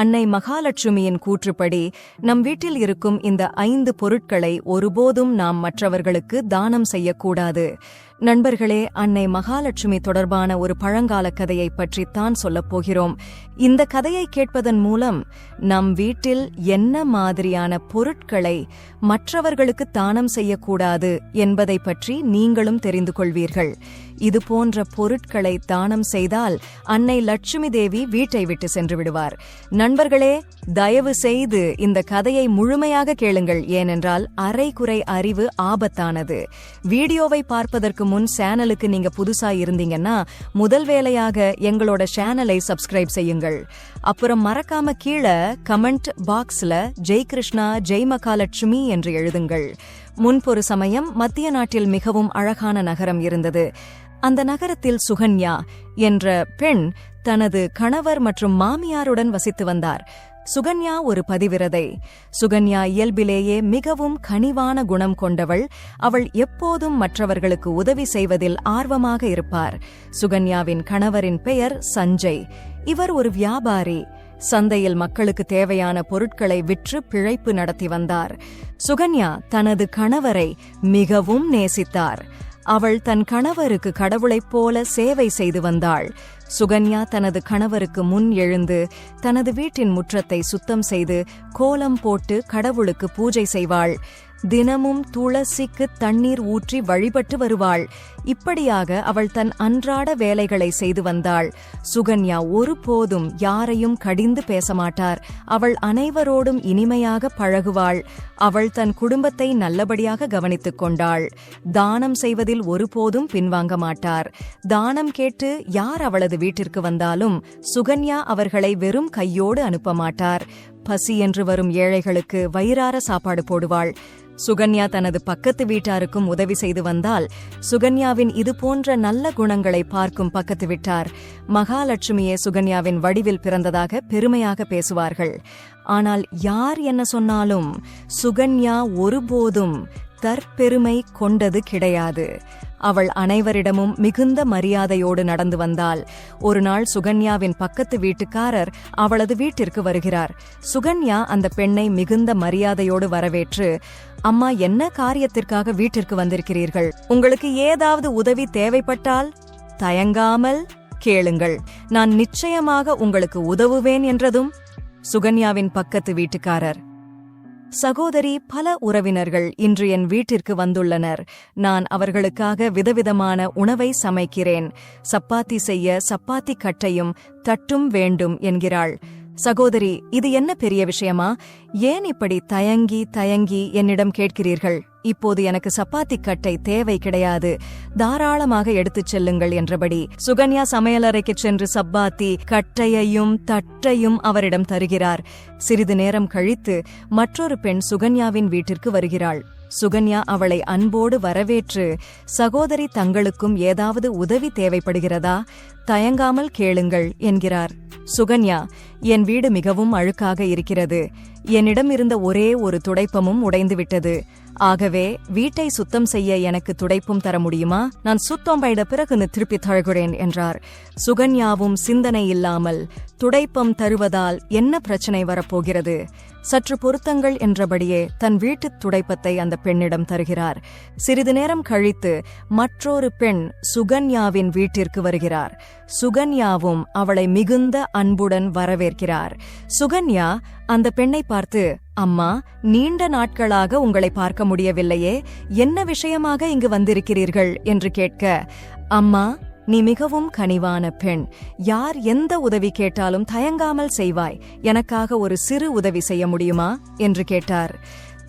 அன்னை மகாலட்சுமியின் கூற்றுப்படி நம் வீட்டில் இருக்கும் இந்த ஐந்து பொருட்களை ஒருபோதும் நாம் மற்றவர்களுக்கு தானம் செய்யக்கூடாது. நண்பர்களே அன்னை மகாலட்சுமி தொடர்பான ஒரு பழங்கால கதையை பற்றித்தான் சொல்லப் போகிறோம். இந்த கதையை கேட்பதன் மூலம் நம் வீட்டில் என்ன மாதிரியான பொருட்களை மற்றவர்களுக்கு தானம் செய்யக்கூடாது என்பதை பற்றி நீங்களும் தெரிந்து கொள்வீர்கள். இது போன்ற பொருட்களை தானம் செய்தால் அன்னை லட்சுமி தேவி வீட்டை விட்டு சென்று விடுவார். நண்பர்களே தயவு செய்து இந்த கதையை முழுமையாக கேளுங்கள். ஏனென்றால் அரைகுறை அறிவு ஆபத்தானது. வீடியோவை பார்ப்பதற்கு முன் சேனலுக்கு நீங்க புதுசா இருந்தீங்கன்னா முதல் வேலையாக எங்களோட சேனலை சப்ஸ்கிரைப் செய்யுங்கள். அப்புறம் மறக்காம கீழே கமெண்ட் பாக்ஸ்ல ஜெய் கிருஷ்ணா ஜெய் மகாலட்சுமி என்று எழுதுங்கள். முன்பொரு சமயம் மத்திய நாட்டில் மிகவும் அழகான நகரம் இருந்தது. அந்த நகரத்தில் சுகன்யா என்ற பெண் தனது கணவர் மற்றும் மாமியாருடன் வசித்து வந்தார். சுகன்யா ஒரு பதிவிரதை. சுகன்யா இயல்பிலேயே மிகவும் கனிவான குணம் கொண்டவள். அவள் எப்போதும் மற்றவர்களுக்கு உதவி செய்வதில் ஆர்வமாக இருப்பார். சுகன்யாவின் கணவரின் பெயர் சஞ்சய். இவர் ஒரு வியாபாரி. சந்தையில் மக்களுக்கு தேவையான பொருட்களை விற்று பிழைப்பு நடத்தி வந்தார். சுகன்யா தனது கணவரை மிகவும் நேசித்தார். அவள் தன் கணவருக்கு கடவுளைப் போல சேவை செய்து வந்தாள். சுகன்யா தனது கணவருக்கு முன் எழுந்து தனது வீட்டின் முற்றத்தை சுத்தம் செய்து கோலம் போட்டு கடவுளுக்கு பூஜை செய்வாள். தினமும் துளசிக்கு தண்ணீர் ஊற்றி வழிபட்டு வருவாள். இப்படியாக அவள் தன் அன்றாட வேலைகளை செய்து வந்தாள். சுகன்யா ஒருபோதும் யாரையும் கடிந்து பேச மாட்டார் அவள் அனைவரோடும் இனிமையாக பழகுவாள். அவள் தன் குடும்பத்தை நல்லபடியாக கவனித்துக் கொண்டாள். தானம் செய்வதில் ஒருபோதும் பின்வாங்க மாட்டார். தானம் கேட்டு யார் அவளது வீட்டிற்கு வந்தாலும் சுகன்யா அவர்களை வெறும் கையோடு அனுப்ப மாட்டார். பசி என்று வரும் ஏழைகளுக்கு வயிறார சாப்பாடு போடுவாள். சுகன்யா தனது பக்கத்து வீட்டாருக்கும் உதவி செய்து வந்தால் சுகன்யாவின் இது போன்ற நல்ல குணங்களை பார்க்கும் பக்கத்து வீட்டார் மகாலட்சுமியே சுகன்யாவின் வடிவில் பிறந்ததாக பெருமையாக பேசுவார்கள். ஆனால் யார் என்ன சொன்னாலும் சுகன்யா ஒருபோதும் தற்பெருமை கொண்டது கிடையாது. அவள் அனைவரிடமும் மிகுந்த மரியாதையோடு நடந்து வந்தாள் ஒரு நாள் சுகன்யாவின் பக்கத்து வீட்டுக்காரர் அவளது வீட்டிற்கு வருகிறார். சுகன்யா அந்த பெண்ணை மிகுந்த மரியாதையோடு வரவேற்று அம்மா என்ன காரியத்திற்காக வீட்டிற்கு வந்திருக்கிறீர்கள்? உங்களுக்கு ஏதாவது உதவி தேவைப்பட்டால் தயங்காமல் கேளுங்கள். நான் நிச்சயமாக உங்களுக்கு உதவுவேன் என்றதும் சுகன்யாவின் பக்கத்து வீட்டுக்காரர். சகோதரி பல உறவினர்கள் இன்று என் வீட்டிற்கு வந்துள்ளனர். நான் அவர்களுக்காக விதவிதமான உணவை சமைக்கிறேன். சப்பாத்தி செய்ய சப்பாத்தி கட்டையும் தட்டும் வேண்டும் என்கிறாள். சகோதரி இது என்ன பெரிய விஷயமா? ஏன் இப்படி தயங்கி தயங்கி என்னிடம் கேட்கிறீர்கள்? இப்போது எனக்கு சப்பாத்தி கட்டை தேவை கிடையாது. தாராளமாக எடுத்துச் செல்லுங்கள் என்றபடி சுகன்யா சமையலறைக்கு சென்று சப்பாத்தி கட்டையையும் தட்டையும் அவரிடம் தருகிறார். சிறிது நேரம் கழித்து மற்றொரு பெண் சுகன்யாவின் வீட்டிற்கு வருகிறாள். சுகன்யா அவளை அன்போடு வரவேற்று சகோதரி தங்களுக்கும் ஏதாவது உதவி தேவைப்படுகிறதா? தயங்காமல் கேளுங்கள் என்கிறார். சுகன்யா என் வீடு மிகவும் அழுக்காக இருக்கிறது. என்னிடம் இருந்த ஒரே ஒரு துடைப்பமும் உடைந்துவிட்டது ஆகவே வீட்டை சுத்தம் செய்ய எனக்கு துடைப்பும் தர முடியுமா? நான் சுத்தம் பயிட பிறகு திருப்பி தழுகிறேன் என்றார். சுகன்யாவும் சிந்தனை இல்லாமல் துடைப்பம் தருவதால் என்ன பிரச்சனை வரப்போகிறது? சற்று பொருத்தங்கள் என்றபடியே தன் வீட்டு துடைப்பத்தை அந்த பெண்ணிடம் தருகிறார். சிறிது நேரம் கழித்து மற்றொரு பெண் சுகன்யாவின் வீட்டிற்கு வருகிறார். சுகன்யாவும் அவளை மிகுந்த அன்புடன் வரவேற்கிறார். சுகன்யா அந்த பெண்ணை பார்த்து அம்மா நீண்ட நாட்களாக உங்களை பார்க்க முடியவில்லையே என்ன விஷயமாக இங்கு வந்திருக்கிறீர்கள்? என்று கேட்க அம்மா நீ மிகவும் கனிவான பெண். யார் எந்த உதவி கேட்டாலும் தயங்காமல் செய்வாய். எனக்காக ஒரு சிறு உதவி செய்ய முடியுமா? என்று கேட்டார்.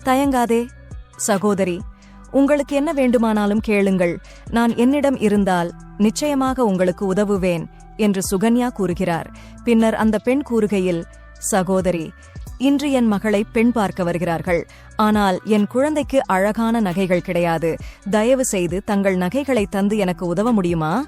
தயங்காதே சகோதரி. உங்களுக்கு என்ன வேண்டுமானாலும் கேளுங்கள். நான் என்னிடம் இருந்தால் நிச்சயமாக உங்களுக்கு உதவுவேன் என்று சுகன்யா கூறுகிறார். பின்னர் அந்த பெண் கூறுகையில் சகோதரி இன்று என் மகளை பெண் பார்க்க வருகிறார்கள். ஆனால் என் குழந்தைக்கு அழகான நகைகள் கிடையாது. தயவு செய்து தங்கள் நகைகளை தந்து எனக்கு உதவ முடியுமா?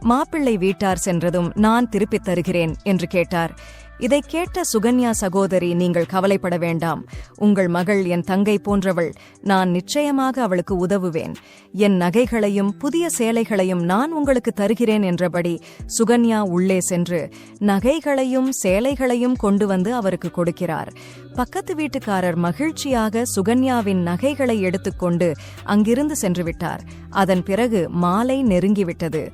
மாப்பிள்ளை வீட்டார் சென்றதும் நான் திருப்பித் தருகிறேன் என்று கேட்டார். இதைக் கேட்ட சுகன்யா சகோதரி நீங்கள் கவலைப்பட வேண்டாம். உங்கள் மகள் என் தங்கை போன்றவள். நான் நிச்சயமாக அவளுக்கு உதவுவேன். என் நகைகளையும் புதிய சேலைகளையும் நான் உங்களுக்கு தருகிறேன் என்றபடி சுகன்யா உள்ளே சென்று நகைகளையும் சேலைகளையும் கொண்டு வந்து அவருக்கு கொடுக்கிறார். பக்கத்து வீட்டுக்காரர் மகிழ்ச்சியாக சுகன்யாவின் நகைகளை எடுத்துக்கொண்டு அங்கிருந்து சென்று விட்டார். அதன் பிறகு மாலை நெருங்கிவிட்டது.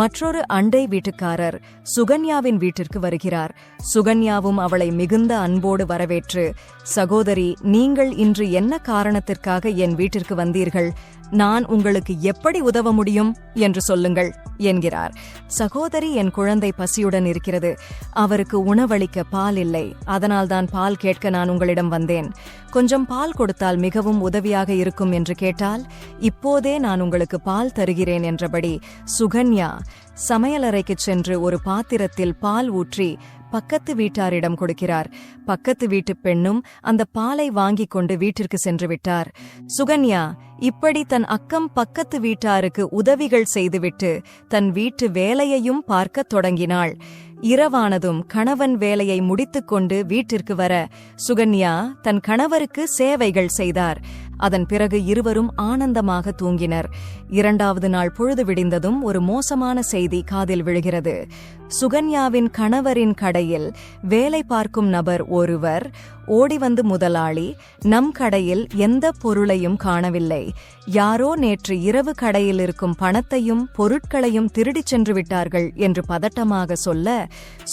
மற்றொரு அண்டை வீட்டுக்காரர் சுகன்யாவின் வீட்டிற்கு வருகிறார். சுகன்யாவும் அவளை மிகுந்த அன்போடு வரவேற்று சகோதரி நீங்கள் இன்று என்ன காரணத்திற்காக என் வீட்டிற்கு வந்தீர்கள்? நான் உங்களுக்கு எப்படி உதவ முடியும் என்று சொல்லுங்கள் என்கிறார். சகோதரி என் குழந்தை பசியுடன் இருக்கிறது. அவருக்கு உணவளிக்க பால் இல்லை. அதனால்தான் பால் கேட்க நான் உங்களிடம் வந்தேன். கொஞ்சம் பால் கொடுத்தால் மிகவும் உதவியாக இருக்கும் என்று கேட்டால் இப்போதே நான் உங்களுக்கு பால் தருகிறேன் என்றபடி சுகன்யா சமையலறைக்கு சென்று ஒரு பாத்திரத்தில் பால் ஊற்றி பக்கத்து வீட்டாரிடம் கொடுக்கிறார். பக்கத்து வீட்டு பெண்ணும் அந்த பாலை வாங்கிக் கொண்டு வீட்டிற்கு சென்று விட்டார். சுகன்யா இப்படி தன் அக்கம் பக்கத்து வீட்டாருக்கு உதவிகள் செய்துவிட்டு தன் வீட்டு வேலையையும் பார்க்கத் தொடங்கினாள். இரவானதும் கணவன் வேலையை முடித்துக்கொண்டு வீட்டிற்கு வர சுகன்யா தன் கணவருக்கு சேவைகள் செய்தார். அதன் பிறகு இருவரும் ஆனந்தமாக தூங்கினர். இரண்டாவது நாள் பொழுது விடிந்ததும் ஒரு மோசமான செய்தி காதில் விழுகிறது. சுகன்யாவின் கணவரின் கடையில் வேலை பார்க்கும் நபர் ஒருவர் ஓடி வந்து முதலாளி நம் கடையில் எந்த பொருளையும் காணவில்லை. யாரோ நேற்று இரவு கடையில் இருக்கும் பணத்தையும் பொருட்களையும் திருடிச் சென்று விட்டார்கள் என்று பதட்டமாக சொல்ல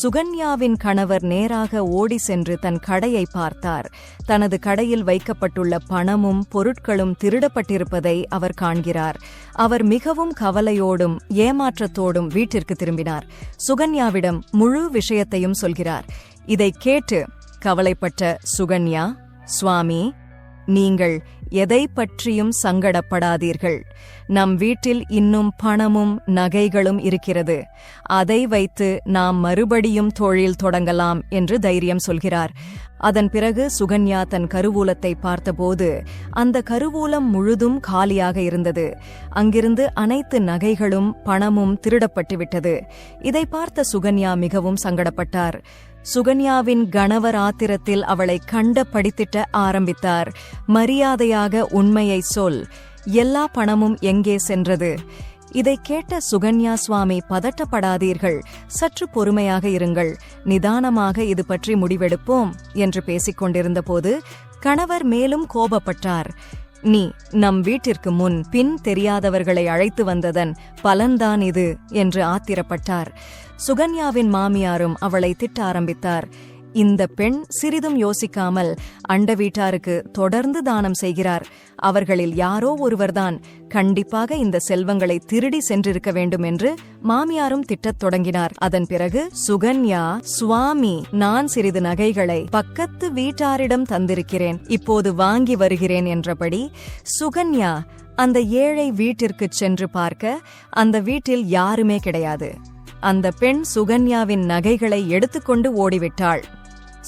சுகன்யாவின் கணவர் நேராக ஓடி சென்று தன் கடையை பார்த்தார். தனது கடையில் வைக்கப்பட்டுள்ள பணமும் பொருட்களும் திருடப்பட்டிருப்பதை அவர் காண்கிறார். அவர் மிகவும் கவலையோடும் ஏமாற்றத்தோடும் வீட்டிற்கு திரும்பினார். சுகன்யாவிடம் முழு விஷயத்தையும் சொல்கிறார். இதை கேட்டு கவலைப்பட்ட சுகன்யா சுவாமி நீங்கள் எதை பற்றியும் சங்கடப்படாதீர்கள். நம் வீட்டில் இன்னும் பணமும் நகைகளும் இருக்கிறது. அதை வைத்து நாம் மறுபடியும் தொழில் தொடங்கலாம் என்று தைரியம் சொல்கிறார். அதன் பிறகு சுகன்யா தன் கருவூலத்தை பார்த்தபோது அந்த கருவூலம் முழுதும் காலியாக இருந்தது. அங்கிருந்து அனைத்து நகைகளும் பணமும் திருடப்பட்டு விட்டது இதை பார்த்த சுகன்யா மிகவும் சங்கடப்பட்டார். சுகன்யாவின் கணவர் ஆத்திரத்தில் அவளை கண்ட படித்திட்ட ஆரம்பித்தார். மரியாதையாக உண்மையை சொல். எல்லா பணமும் எங்கே சென்றது? இதை கேட்ட சுகன்யா சுவாமி பதட்டப்படாதீர்கள். சற்று பொறுமையாக இருங்கள். நிதானமாக இது பற்றி முடிவெடுப்போம் என்று பேசிக்கொண்டிருந்த போது கணவர் மேலும் கோபப்பட்டார். நீ நம் வீட்டிற்கு முன் பின் தெரியாதவர்களை அழைத்து வந்ததன் பலன்தான் இது என்று ஆத்திரப்பட்டார். சுகன்யாவின் மாமியாரும் அவளை திட்ட ஆரம்பித்தார். இந்த பெண் சிறிதும் யோசிக்காமல் அண்ட வீட்டாருக்கு தொடர்ந்து தானம் செய்கிறார். அவர்களில் யாரோ ஒருவர்தான் கண்டிப்பாக இந்த செல்வங்களை திருடி சென்றிருக்க வேண்டும் என்று மாமியாரும் திட்டத் தொடங்கினார். அதன் பிறகு சுகன்யா சுவாமி நான் சிறிது நகைகளை பக்கத்து வீட்டாரிடம் தந்திருக்கிறேன். இப்போது வாங்கி வருகிறேன் என்றபடி சுகன்யா அந்த ஏழை வீட்டிற்குச் சென்று பார்க்க அந்த வீட்டில் யாருமே கிடையாது. அந்த பெண் சுகன்யாவின் நகைகளை எடுத்துக்கொண்டு ஓடிவிட்டாள்.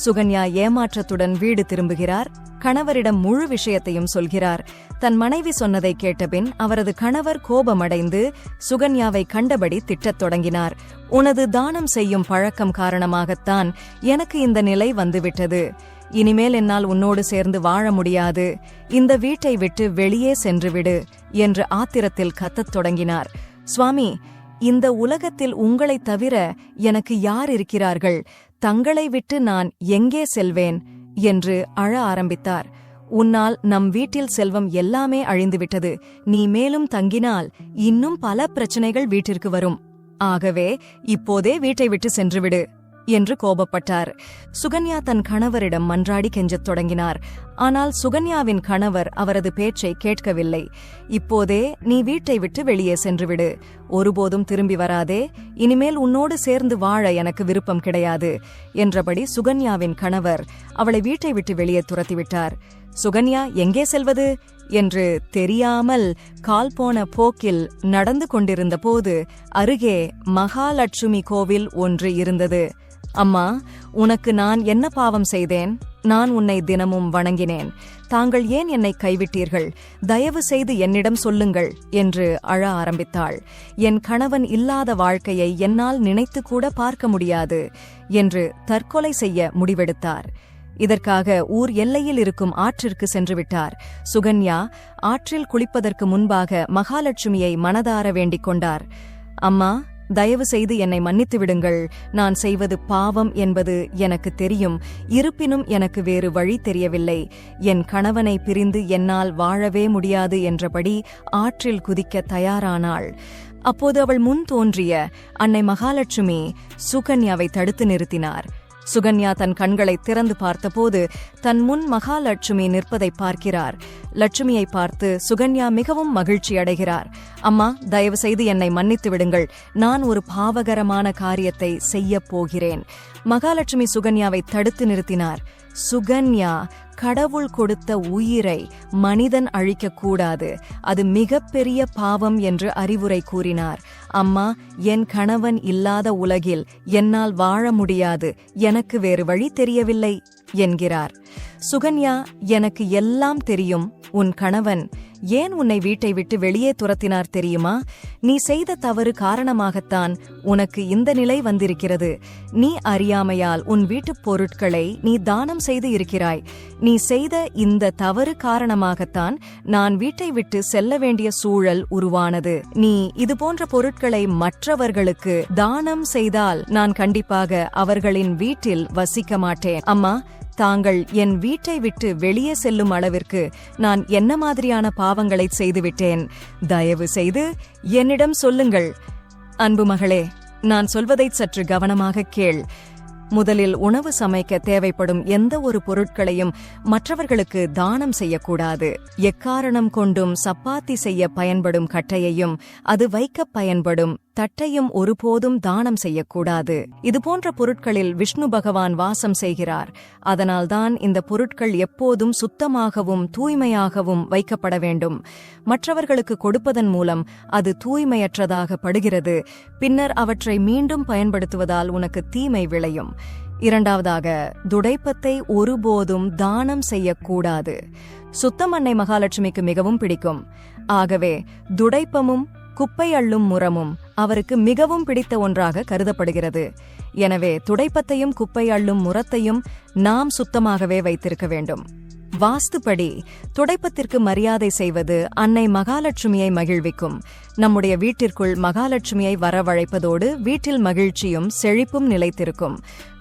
சுகன்யா ஏமாற்றத்துடன் வீடு திரும்புகிறார். கணவரிடம் முழு விஷயத்தையும் சொல்கிறார். தன் மனைவி சொன்னதை கேட்டபின் அவரது கணவர் கோபமடைந்து சுகன்யாவை கண்டபடி திட்டத் தொடங்கினார். உனது தானம் செய்யும் பழக்கம் காரணமாகத்தான் எனக்கு இந்த நிலை வந்துவிட்டது. இனிமேல் என்னால் உன்னோடு சேர்ந்து வாழ முடியாது. இந்த வீட்டை விட்டு வெளியே சென்றுவிடு என்று ஆத்திரத்தில் கத்தத் தொடங்கினார். சுவாமி இந்த உலகத்தில் உங்களைத் தவிர எனக்கு யார் இருக்கிறார்கள்? தங்களை விட்டு நான் எங்கே செல்வேன்? என்று அழ ஆரம்பித்தார். உன்னால் நம் வீட்டில் செல்வம் எல்லாமே அழிந்துவிட்டது. நீ மேலும் தங்கினால் இன்னும் பல பிரச்சனைகள் வீட்டிற்கு வரும். ஆகவே இப்போதே வீட்டை விட்டு சென்றுவிடு என்று கோபப்பட்டார். சுகன்யா தன் கணவரிடம் மன்றாடி கெஞ்சத் தொடங்கினார். ஆனால் சுகன்யாவின் கணவர் அவரது பேச்சை கேட்கவில்லை. இப்போதே நீ வீட்டை விட்டு வெளியே சென்றுவிடு. ஒருபோதும் திரும்பி வராதே. இனிமேல் உன்னோடு சேர்ந்து வாழ எனக்கு விருப்பம் கிடையாது என்றபடி சுகன்யாவின் கணவர் அவளை வீட்டை விட்டு வெளியே துரத்திவிட்டார். சுகன்யா எங்கே செல்வது? என்று தெரியாமல் கால் போன போக்கில் நடந்து கொண்டிருந்த போது அருகே மகாலட்சுமி கோவில் ஒன்று இருந்தது. அம்மா உனக்கு நான் என்ன பாவம் செய்தேன்? நான் உன்னை தினமும் வணங்கினேன். தாங்கள் ஏன் என்னை கைவிட்டீர்கள்? தயவு செய்து என்னிடம் சொல்லுங்கள் என்று அழ ஆரம்பித்தாள். என் கணவன் இல்லாத வாழ்க்கையை என்னால் நினைத்து கூட பார்க்க முடியாது என்று தற்கொலை செய்ய முடிவெடுத்தார். இதற்காக ஊர் எல்லையில் இருக்கும் ஆற்றிற்கு சென்றுவிட்டார் சுகன்யா ஆற்றில் குளிப்பதற்கு முன்பாக மகாலட்சுமியை மனதார வேண்டிக் கொண்டார். அம்மா தயவு செய்து என்னை மன்னித்து விடுங்கள் நான் செய்வது பாவம் என்பது எனக்கு தெரியும். இருப்பினும் எனக்கு வேறு வழி தெரியவில்லை. என் கணவனை பிரிந்து என்னால் வாழவே முடியாது என்றபடி ஆற்றில் குதிக்க தயாரானாள். அப்போது அவள் முன் தோன்றிய அன்னை மகாலட்சுமி சுகன்யாவை தடுத்து நிறுத்தினார். சுகன்யா தன் கண்களை திறந்து பார்த்தபோது தன் முன் மகாலட்சுமி நிற்பதை பார்க்கிறார். லட்சுமியை பார்த்து சுகன்யா மிகவும் மகிழ்ச்சி அடைகிறார். அம்மா தயவு செய்து என்னை மன்னித்து விடுங்கள். நான் ஒரு பாவகரமான காரியத்தை செய்யப் போகிறேன். மகாலட்சுமி சுகன்யாவை தடுத்து நிறுத்தினார். சுகன்யா கடவுள் கொடுத்த உயிரை மனிதன் அழிக்கக்கூடாது. அது மிகப்பெரிய பாவம் என்று அறிவுரை கூறினார். அம்மா என் கணவன் இல்லாத உலகில் என்னால் வாழ முடியாது. எனக்கு வேறு வழி தெரியவில்லை. என்கிறார். சுகன்யா எனக்கு எல்லாம் தெரியும். உன் கணவன் ஏன் உன்னை வீட்டை விட்டு வெளியே துரத்தினார் தெரியுமா? நீ செய்த தவறு காரணமாகத்தான் உனக்கு இந்த நிலை வந்திருக்கிறது. நீ அறியாமையால் உன் வீட்டுப் பொருட்களை நீ தானம் செய்து இருக்கிறாய். நீ செய்த இந்த தவறு காரணமாகத்தான் நான் வீட்டை விட்டு செல்ல வேண்டிய சூழல் உருவானது. நீ இது போன்ற பொருட்களை மற்றவர்களுக்கு தானம் செய்தால் நான் கண்டிப்பாக அவர்களின் வீட்டில் வசிக்க மாட்டேன். அம்மா தாங்கள் என் வீட்டை விட்டு வெளியே செல்லும் அளவிற்கு நான் என்ன மாதிரியான பாவங்களை செய்துவிட்டேன்? தயவு செய்து என்னிடம் சொல்லுங்கள். அன்பு மகளே நான் சொல்வதை சற்று கவனமாக கேள். முதலில் உணவு சமைக்க தேவைப்படும் எந்த ஒரு பொருட்களையும் மற்றவர்களுக்கு தானம் செய்யக்கூடாது. எக்காரணம் கொண்டும் சப்பாத்தி செய்ய பயன்படும் கட்டையையும் அது வைக்க பயன்படும். தட்டையும் ஒருபோதும் தானம் செய்யக்கூடாது. இதுபோன்ற பொருட்களில் விஷ்ணு பகவான் வாசம் செய்கிறார். அதனால்தான் இந்த பொருட்கள் எப்போதும் சுத்தமாகவும் தூய்மையாகவும் வைக்கப்பட வேண்டும். மற்றவர்களுக்கு கொடுப்பதன் மூலம் அது தூய்மையற்றதாக படுகிறது. பின்னர் அவற்றை மீண்டும் பயன்படுத்துவதால் உனக்கு தீமை விளையும். இரண்டாவதாக துடைப்பத்தை ஒருபோதும் தானம் செய்யக்கூடாது. சுத்தம் அன்னை மகாலட்சுமிக்கு மிகவும் பிடிக்கும். ஆகவே துடைப்பமும் குப்பை அள்ளும் முறமும் அவருக்கு மிகவும் பிடித்த ஒன்றாக கருதப்படுகிறது. எனவே துடைப்பத்தையும் குப்பை அள்ளும் முரத்தையும் நாம் சுத்தமாகவே வைத்திருக்க வேண்டும். வாஸ்துப்படி துடைப்பத்திற்கு மரியாதை செய்வது அன்னை மகாலட்சுமியை மகிழ்விக்கும். நம்முடைய வீட்டிற்குள் மகாலட்சுமியை வரவழைப்பதோடு வீட்டில் மகிழ்ச்சியும் செழிப்பும் நிலைத்திருக்கும்.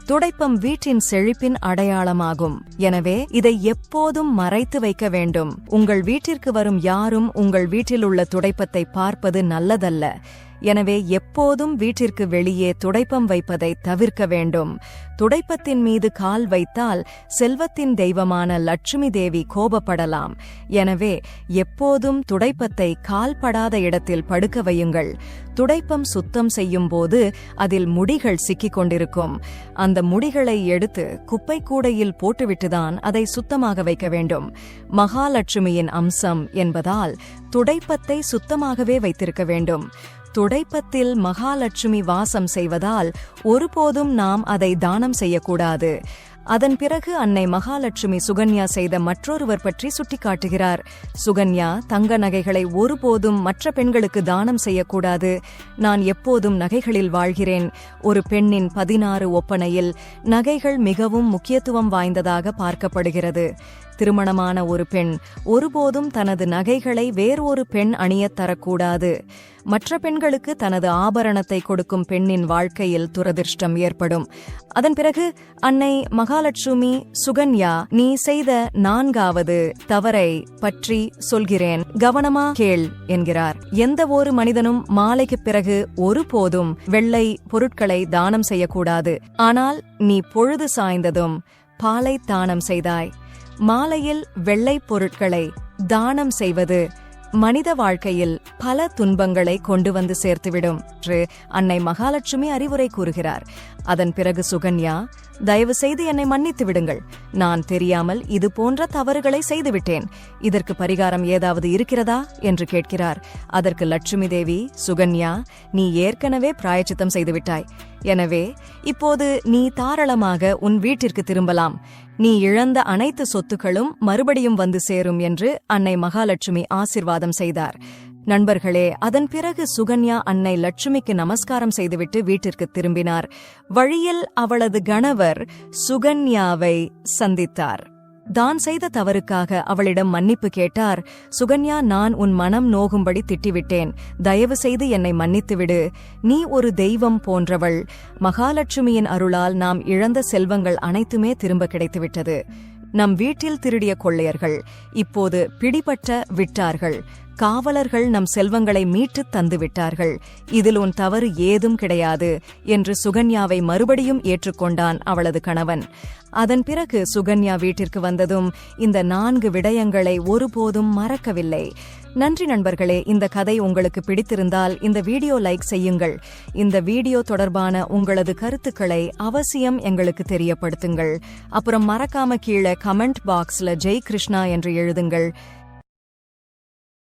துடைப்பம் வீட்டின் செழிப்பின் அடையாளமாகும். எனவே இதை எப்போதும் மறைத்து வைக்க வேண்டும். உங்கள் வீட்டிற்கு வரும் யாரும் உங்கள் வீட்டில் உள்ள துடைப்பத்தை பார்ப்பது நல்லதல்ல. எனவே எப்போதும் வீட்டிற்கு வெளியே துடைப்பம் வைப்பதை தவிர்க்க வேண்டும். துடைப்பத்தின் மீது கால் வைத்தால் செல்வத்தின் தெய்வமான லட்சுமி தேவி கோபப்படலாம். எனவே எப்போதும் துடைப்பத்தை கால்படாத இடத்தில் படுக்க வையுங்கள். துடைப்பம் சுத்தம் செய்யும் போது அதில் முடிகள் சிக்கிக் கொண்டிருக்கும். அந்த முடிகளை எடுத்து குப்பை கூடையில் போட்டுவிட்டுதான் அதை சுத்தமாக வைக்க வேண்டும். மகாலட்சுமியின் அம்சம் என்பதால் துடைப்பத்தை சுத்தமாகவே வைத்திருக்க வேண்டும். துடைப்பத்தில் மகாலட்சுமி வாசம் செய்வதால் ஒருபோதும் நாம் அதை தானம் செய்யக்கூடாது. அதன் பிறகு அன்னை மகாலட்சுமி சுகன்யா செய்த மற்றொருவர் பற்றி சுட்டிக்காட்டுகிறார். சுகன்யா தங்க நகைகளை ஒருபோதும் மற்ற பெண்களுக்கு தானம் செய்யக்கூடாது. நான் எப்போதும் நகைகளில் வாழ்கிறேன். ஒரு பெண்ணின் பதினாறு ஒப்பனையில் நகைகள் மிகவும் முக்கியத்துவம் வாய்ந்ததாக பார்க்கப்படுகிறது. திருமணமான ஒரு பெண் ஒருபோதும் தனது நகைகளை வேறொரு பெண் அணியத் தரக்கூடாது. மற்ற பெண்களுக்கு தனது ஆபரணத்தை கொடுக்கும் பெண்ணின் வாழ்க்கையில் துரதிர்ஷ்டம் ஏற்படும். அதன் பிறகு அன்னை மகாலட்சுமி சுகன்யா நீ செய்த நான்காவது தவறை பற்றி சொல்கிறேன். கவனமா கேள் என்கிறார். எந்த ஒரு மனிதனும் மாலைக்கு பிறகு ஒருபோதும் வெள்ளை பொருட்களை தானம் செய்யக்கூடாது. ஆனால் நீ பொழுது சாய்ந்ததும் பாலை தானம் செய்தாய். மாலையில் வெள்ளை பொருட்களை தானம் செய்வது மனித வாழ்க்கையில் பல துன்பங்களை கொண்டு வந்து சேர்த்துவிடும் என்று அன்னை மகாலட்சுமி அறிவுரை கூறுகிறார். அதன் பிறகு சுகன்யா தயவு செய்து என்னை மன்னித்து விடுங்கள். நான் தெரியாமல் இது போன்ற தவறுகளை செய்துவிட்டேன். இதற்கு பரிகாரம் ஏதாவது இருக்கிறதா? என்று கேட்கிறார். அதற்கு லட்சுமி தேவி சுகன்யா நீ ஏற்கனவே பிராயச்சித்தம் செய்துவிட்டாய். எனவே இப்போது நீ தாராளமாக உன் வீட்டிற்கு திரும்பலாம். நீ இழந்த அனைத்து சொத்துக்களும் மறுபடியும் வந்து சேரும் என்று அன்னை மகாலட்சுமி ஆசிர்வாதம் செய்தார். நண்பர்களே அதன் பிறகு சுகன்யா அன்னை லட்சுமிக்கு நமஸ்காரம் செய்துவிட்டு வீட்டிற்கு திரும்பினார். வழியில் அவளது கணவர் சுகன்யாவை சந்தித்தார். தான் செய்த தவறுக்காக அவளிடம் மன்னிப்பு கேட்டார். சுகன்யா நான் உன் மனம் நோகும்படி திட்டிவிட்டேன். தயவு செய்து என்னை மன்னித்துவிடு. நீ ஒரு தெய்வம் போன்றவள். மகாலட்சுமியின் அருளால் நாம் இழந்த செல்வங்கள் அனைத்துமே திரும்ப கிடைத்துவிட்டது. நம் வீட்டில் திருடிய கொள்ளையர்கள். இப்போது பிடிபட்ட விட்டார்கள். காவலர்கள் நம் செல்வங்களை மீட்டுத் தந்துவிட்டார்கள். இதில் உன் தவறு ஏதும் கிடையாது என்று சுகன்யாவை மறுபடியும் ஏற்றுக்கொண்டான் அவளது கணவன். அதன் பிறகு சுகன்யா வீட்டிற்கு வந்ததும் இந்த நான்கு விடயங்களை ஒருபோதும் மறக்கவில்லை. நன்றி நண்பர்களே இந்த கதை உங்களுக்கு பிடித்திருந்தால் இந்த வீடியோ லைக் செய்யுங்கள். இந்த வீடியோ தொடர்பான உங்களது கருத்துக்களை அவசியம் எங்களுக்கு தெரியப்படுத்துங்கள். அப்புறம் மறக்காம கீழே கமெண்ட் பாக்ஸ்ல ஜெய் கிருஷ்ணா என்று எழுதுங்கள்.